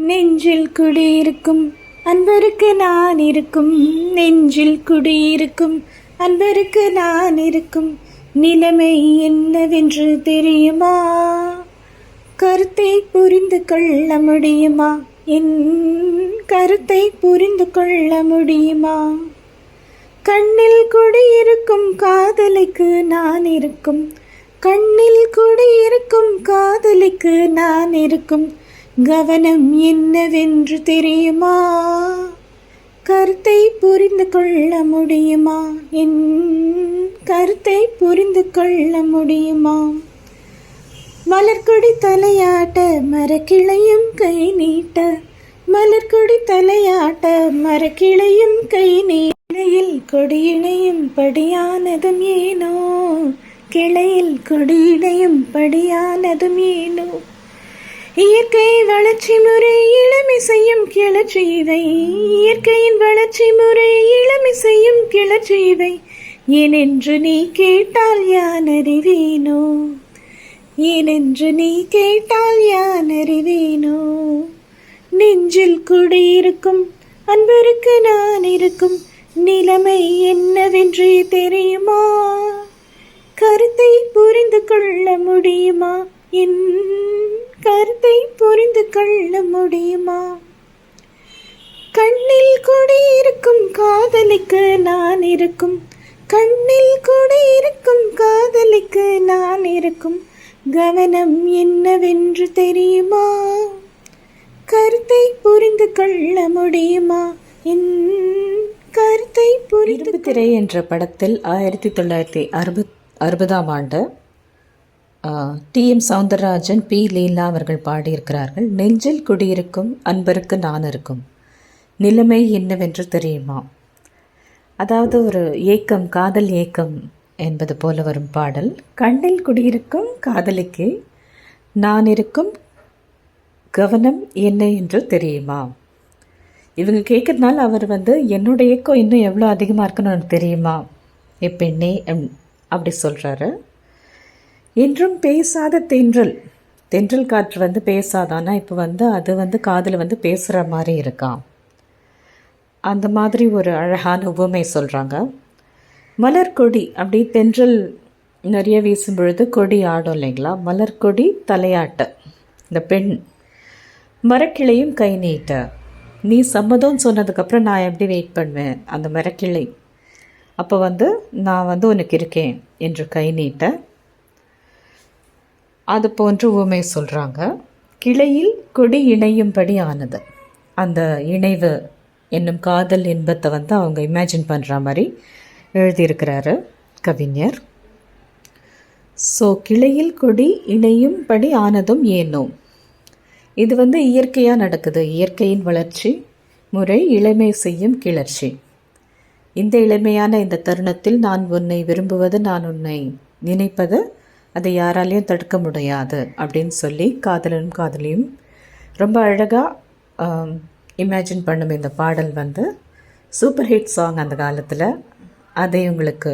நெஞ்சில் குடியிருக்கும் அன்பருக்கு நான் இருக்கும். நெஞ்சில் குடியிருக்கும் அன்பருக்கு நான் இருக்கும். நிலைமை என்னவென்று தெரியுமா? கருத்தை புரிந்து கொள்ள முடியுமா? என் கருத்தை புரிந்து கொள்ள முடியுமா? கண்ணில் குடியிருக்கும் காதலுக்கு நான் இருக்கும். கண்ணில் குடியிருக்கும் காதலுக்கு நான் இருக்கும். கவனம் என்னவென்று தெரியுமா? கருத்தை புரிந்து கொள்ள முடியுமா? என் கருத்தை புரிந்து கொள்ள முடியுமா? மலர்கொடி தலையாட்ட மரக்கிளையும் கை நீட்ட மலர்கொடி தலையாட்ட மரக்கிளையும் கை நீட்டையில் கொடியினையும் படியானதும் ஏனோ? கிளையில் கொடியினையும் படியானதும் ஏனோ? இயற்கை வளர்ச்சி முறை இளமிசையும் கிளர்ச்சி இவை இயற்கையின் வளர்ச்சி முறை இளமிசையும் கிளர்ச்சி இவை ஏனென்று நீ கேட்டால் யான் அறிவேனோ? ஏனென்று நீ கேட்டால் யான் அறிவேனோ? நெஞ்சில் குடியிருக்கும் அன்பருக்கு நான் இருக்கும். நிலைமை என்னவென்று தெரியுமா? கருத்தை புரிந்து கொள்ள முடியுமா? என் கருத்தை புரிந்து கொள்ள முடியுமா? கண்ணில் கூட இருக்கும் காதலுக்கு நான் இருக்கும். கண்ணில் கூட இருக்கும் காதலுக்கு நான் இருக்கும். கவனம் என்னவென்று தெரியுமா? கருத்தை புரிந்து கொள்ள முடியுமா? என் கருத்தை புரிந்து திரை என்ற படத்தில் ஆயிரத்தி தொள்ளாயிரத்தி அறுபத் அறுபதாம் ஆண்டு T. M. Soundararajan P. Leela அவர்கள் பாடியிருக்கிறார்கள். நெஞ்சில் குடியிருக்கும் அன்பருக்கு நான் இருக்கும் நிலைமை என்னவென்று தெரியுமா? அதாவது ஒரு ஏக்கம் காதல் ஏக்கம் என்பது போல வரும் பாடல். கண்ணில் குடியிருக்கும் காதலிக்கு நான் இருக்கும் கவனம் என்ன என்று தெரியுமா? இவங்க கேட்கறதுனால அவர் வந்து என்னோட ஏக்கம் இன்னும் எவ்வளோ அதிகமாக இருக்குன்னு தெரியுமா? எப்பெண்ணே அப்படி சொல்கிறாரு என்றும் பேசாத தென்றல். தென்றல் காற்று வந்து பேசாதானா? இப்போ வந்து அது வந்து காதில் வந்து பேசுகிற மாதிரி இருக்கான் அந்த மாதிரி ஒரு அழகான உவமை சொல்கிறாங்க மலர்கொடி அப்படி தென்றல் நிறைய வீசும் பொழுது கொடி ஆடும் இல்லைங்களா? மலர்கொடி தலையாட்ட. இந்த பெண் மரக்கிளையும் கை நீட்ட. நீ சம்மதம்னு சொன்னதுக்கப்புறம் நான் எப்படி வெயிட் பண்ணுவேன்? அந்த மரக்கிளை. அப்போ வந்து நான் வந்து உனக்கு இருக்கேன் என்று கை நீட்ட அது போன்று ஊமை சொல்கிறாங்க கிளையில் கொடி இணையும்படி ஆனது. அந்த இணைவு என்னும் காதல் இன்பத்தை வந்து அவங்க இமேஜின் பண்ணுற மாதிரி எழுதியிருக்கிறாரு கவிஞர். ஸோ கிளையில் கொடி இணையும்படி ஆனதும் ஏனோ? இது வந்து இயற்கையாக நடக்குது. இயற்கையின் வளர்ச்சி முறை இளமை செய்யும் கிளர்ச்சி. இந்த இளமையான இந்த தருணத்தில் நான் உன்னை விரும்புவது நான் உன்னை நினைப்பது அதை யாராலையும் தடுக்க முடியாது அப்படின்னு சொல்லி காதலனும் காதலியும் ரொம்ப அழகாக இமேஜின் பண்ணும் இந்த பாடல் வந்து. சூப்பர் ஹிட் சாங் அந்த காலத்தில். அதை உங்களுக்கு